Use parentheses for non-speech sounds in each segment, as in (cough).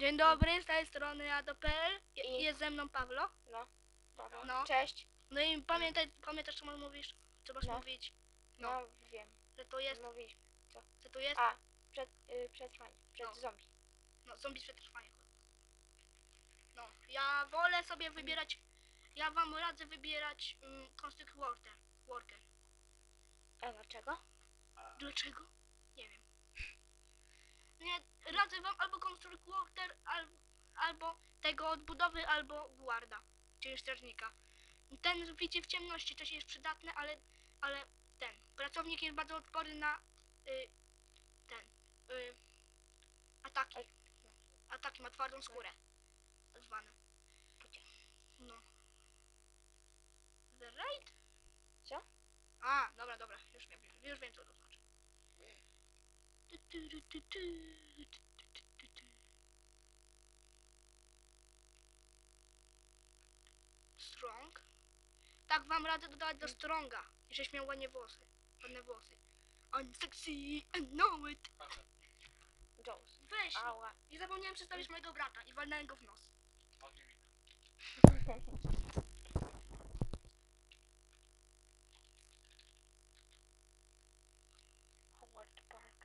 Dzień dobry, z tej strony Ado.pl. Je- I- Jest ze mną Pawlo. No. Dobra. No. Cześć. No i pamiętaj, pamiętasz co mówisz? Co masz No. mówić? No, wiem. Że to jest, Mówiliśmy. że to jest, A, przed, y, przetrwanie. Przed No. zombie. no zombie przetrwanie. No, ja wolę sobie wybierać, ja wam radzę wybierać um, Construct Worker. Worker. A dlaczego? Dlaczego? Nie wiem. Nie, radzę wam albo Construct Worker, al, albo tego odbudowy, albo Guarda, czyli strażnika. Ten widzi w ciemności, to się jest przydatne, ale, ale ten, pracownik jest bardzo odporny na y, ten, y, ataki. Ataki, ma twardą skórę. Tak zwane. No. The raid? Co? A, dobra, dobra, już wiem, już wiem co to Strong. Tak wam radzę dodać do Stronga, żeś miał ładnie włosy. Ładne włosy. I'm sexy, I know it. Jones. Weź, Ała. nie zapomniałem przedstawić mojego brata i walnąłem go w nos. (laughs) Howard Parker.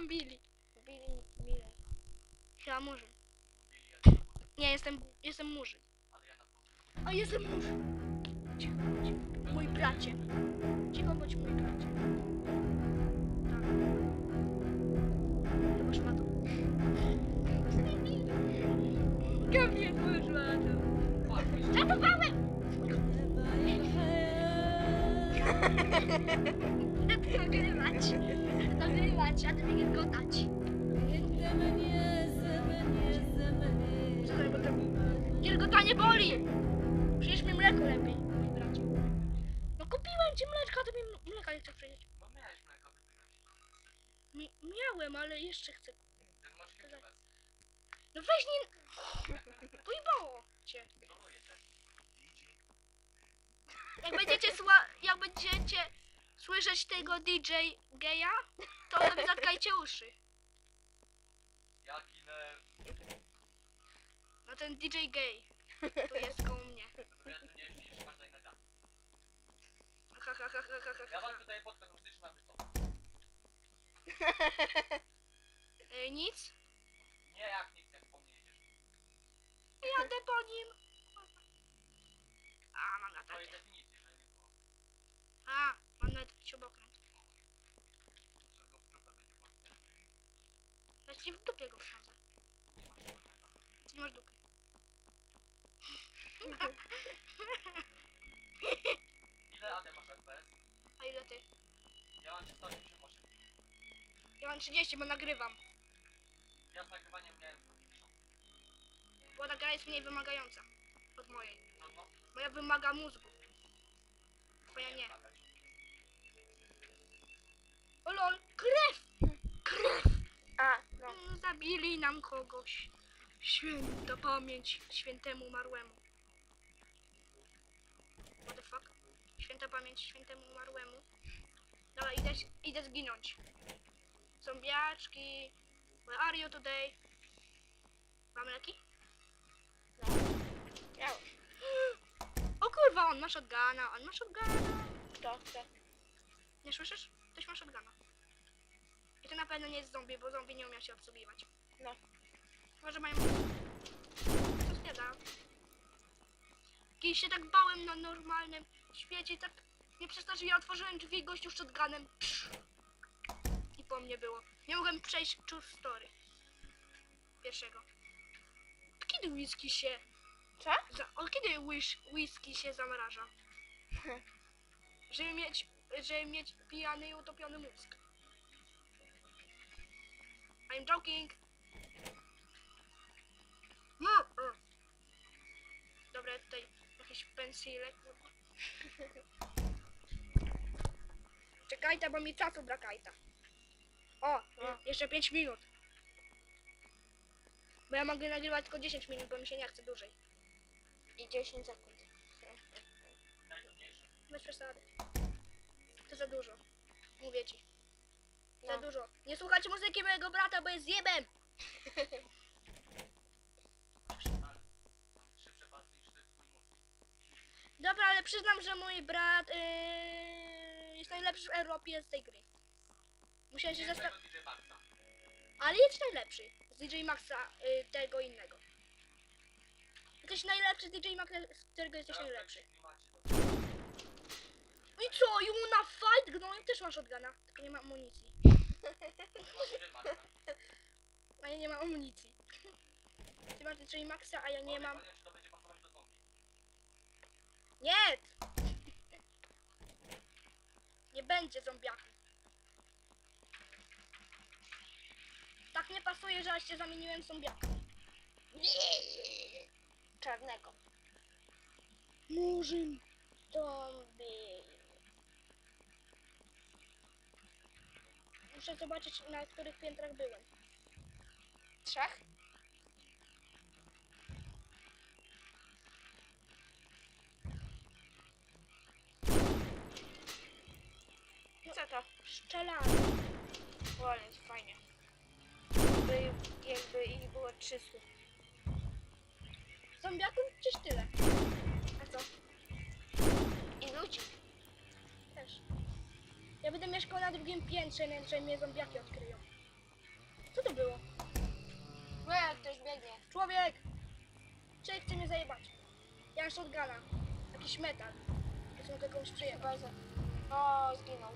Jestem Billy. Billy Miller. Chyba murzyn. Nie, jestem, jestem murzyn. A jestem murzyn. Cicho bądź. Mój bracie. Cicho bądź mój bracie. Tak. Chyba szmatą. Gabriel, moja szmatą. Żartowałem! (laughs) Nagrywać. Nagrywać, a ty mnie gotać. Słuchaj, bo boli! Przynieś mi mleko lepiej, bracie. No kupiłem ci mleczko, a ty mi mleka nie chcesz przynieść. No miałeś mleko. Mi miałem, ale jeszcze chcę. Wybrać? No weź nie... Pojebało cię. Jak będziecie sła... Jak będziecie słyszeć tego DJ geja, to (laughs) zatkajcie uszy. Jaki nerw. No ten DJ gay. Tu jest koło mnie. Wywiadujesz niż każda inna gra. Ha, ha, ha, ha, ha, ha, Ja ha. wam tutaj podcast muzyczny mam to. (laughs) E, nic. Nie jak nikt jak po mnie jedziesz. Jadę po nim. A, mam Twojej latarkę. definicji, że nie było. A, mam nawet śrubokręt. Go w dupę dupie go wsadzę. Ty nie masz dupy. Ile Ade masz FPS? A ile ty? Ja mam 188. Ja mam 30, bo nagrywam. Ja z nagrywaniem miałem 150. Bo gra jest mniej wymagająca od mojej. No no. Moja wymaga mózgu. Twoja nie. O lol, krew! Krew! A, no. Zabili nam kogoś. Święta pamięć świętemu umarłemu. What the fuck? Święta pamięć świętemu umarłemu. Dobra, idę, idę zginąć. Zombiaczki. Where are you today? Mamy leki? Ja. O kurwa, on ma shotguna, on ma shotguna. Kto? Kto? Nie słyszysz? Ktoś ma shotguna. I to na pewno nie jest zombie, bo zombie nie umie się obsługiwać. No. Chyba, że mają... Co zgadza? Kiedyś się tak bałem na normalnym świecie i tak nie przestasz, ja otworzyłem drzwi gościu shotgunem. Psz. I po mnie było. Nie mogłem przejść true story. Pierwszego. Kiedy whisky się... Co? Za, o kiedy whis, whisky się zamraża? (laughs) Żeby mieć, żeby mieć pijany i utopiony mózg. I'm joking. No. o. Dobra, tutaj jakieś pensile. (laughs) Czekajta, bo mi czasu brakajta. O, No. jeszcze 5 minut. Bo ja mogę nagrywać tylko 10 minut, bo mi się nie chce dłużej. I 10 sekund. Bez przesady. To za dużo. Mówię ci. Za No. dużo. Nie słuchajcie muzyki mojego brata, bo jest mózg. (laughs) Dobra, ale przyznam, że mój brat yy, jest najlepszy w Europie z tej gry. Musiałem się zastanowić. Ale jest najlepszy z DJ Maxa y, tego innego. Jesteś najlepszy z DJ Maxa, z którego jesteś najlepszy. tak w klimacie, to- No I co? You wanna fight? Gnoj też masz odgana, tylko nie ma amunicji. (laughs) A ja nie mam amunicji. Ty masz DJ Maxa, a ja nie mam. Nie! Nie będzie zombiaków. Tak nie pasuje, że aż się zamieniłem w zombiaka. Czarnego. Murzyn. Zombie. Muszę zobaczyć, na których piętrach byłem. Trzech? Co to? Szczelamy. O, ale jest fajnie. Jakby, jakby ich było 300. Zombiaków gdzieś tyle. A co? I ludzi. Ja będę mieszkał na drugim piętrze, inaczej mnie zombiaki odkryją. Co to było? Bo jak ktoś biegnie. Człowiek! Człowiek chce mnie zajebać. Ja mam shotguna. Jakiś metal. Chcę przyjebać. Chyba za... O, zginął.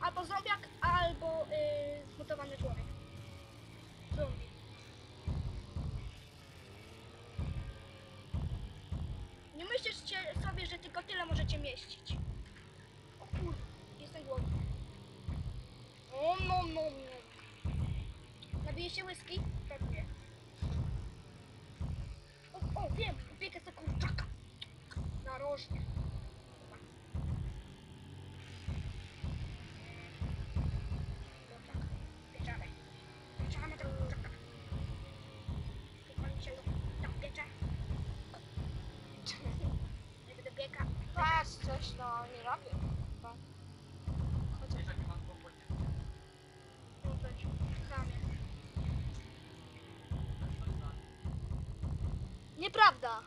Albo zombiak, albo yy, zmutowany człowiek. Zombie. Nie myślcie sobie, że tylko tyle możecie mieścić. O kur... jestem głodny. O, no, no, no. Się whisky? Pewnie. O, o, wiem, upiekę sobie kurczaka. Narożnie. Patrz, coś no nie robię. Chyba. Wiesz, jaki mam kłopot? Rzucać. Chamie. Nieprawda.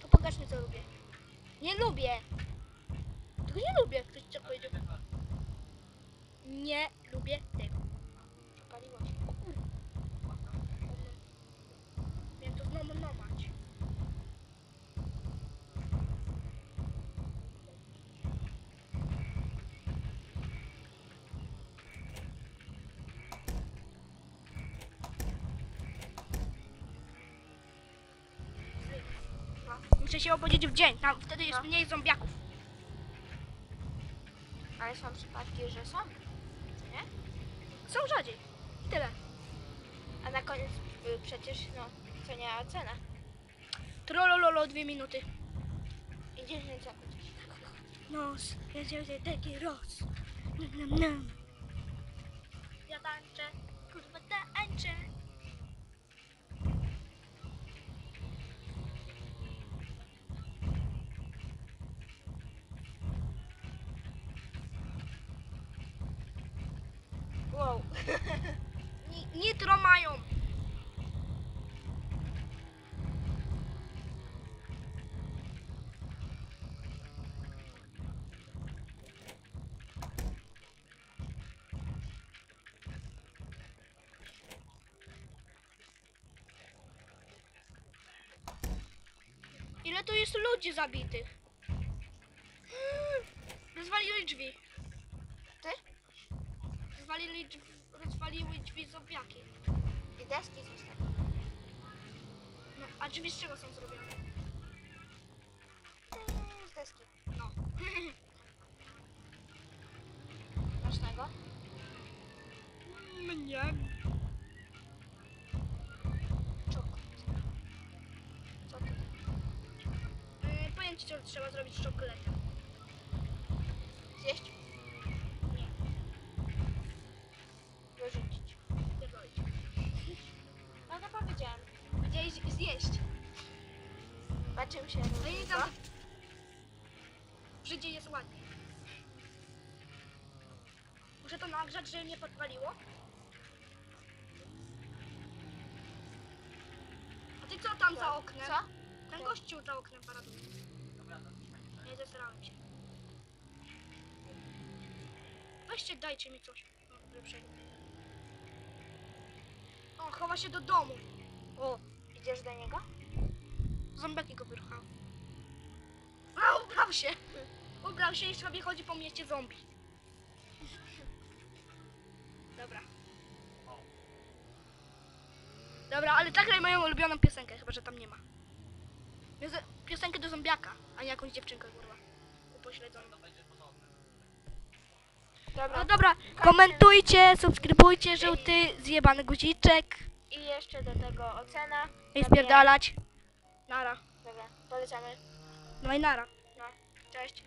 To pokaż mi co lubię. Nie lubię. Tego nie lubię. Ktoś co powiedział. Nie lubię tego. Muszę się obudzić w dzień, tam wtedy jest No. mniej zombiaków. Ale są przypadki, że są. Nie? Są rzadziej. I tyle. A na koniec y, przecież, no, co nie ocena. Trolololo dwie minuty. I 10 sekund. Nos, jest jest taki roz. Nam, nam, nam. Ja tańczę, kurwa tańczę. Ile tu jest ludzi zabitych? Rozwalili drzwi. Ty? Rozwalili drzwi, rozwaliły drzwi zombiaki. I deski zostały. No, a drzwi z czego są zrobione? Eee, Z deski. No. (laughs) Ważnego? Mnie. Trzeba zrobić z. Zjeść? Nie. Wyrzucić. Pierdolić. chciałeś zjeść. A czym się No i nazywa? tam... W Żydzie jest ładnie. Muszę to nagrzać, żeby nie podpaliło. A ty co tam za oknem? Co? Ten gościu za oknem paraduje. Zesrałem się. Weźcie, dajcie mi coś lepszego. O, chowa się do domu. O, Idziesz do niego? zombiaki go wyruchały. A, ubrał się. Ubrał się i sobie chodzi po mieście zombie. Dobra. Dobra, ale zagraj moją ulubioną piosenkę, chyba że tam nie ma. Piosen- Piosenkę do zombiaka, a nie jakąś dziewczynkę, kurwa. Upośledzoną. Dobra. No dobra, komentujcie, subskrybujcie, żółty zjebany guziczek I jeszcze do tego ocena. i spierdalać. Nara. Dobra, polecamy. No i nara. No, cześć.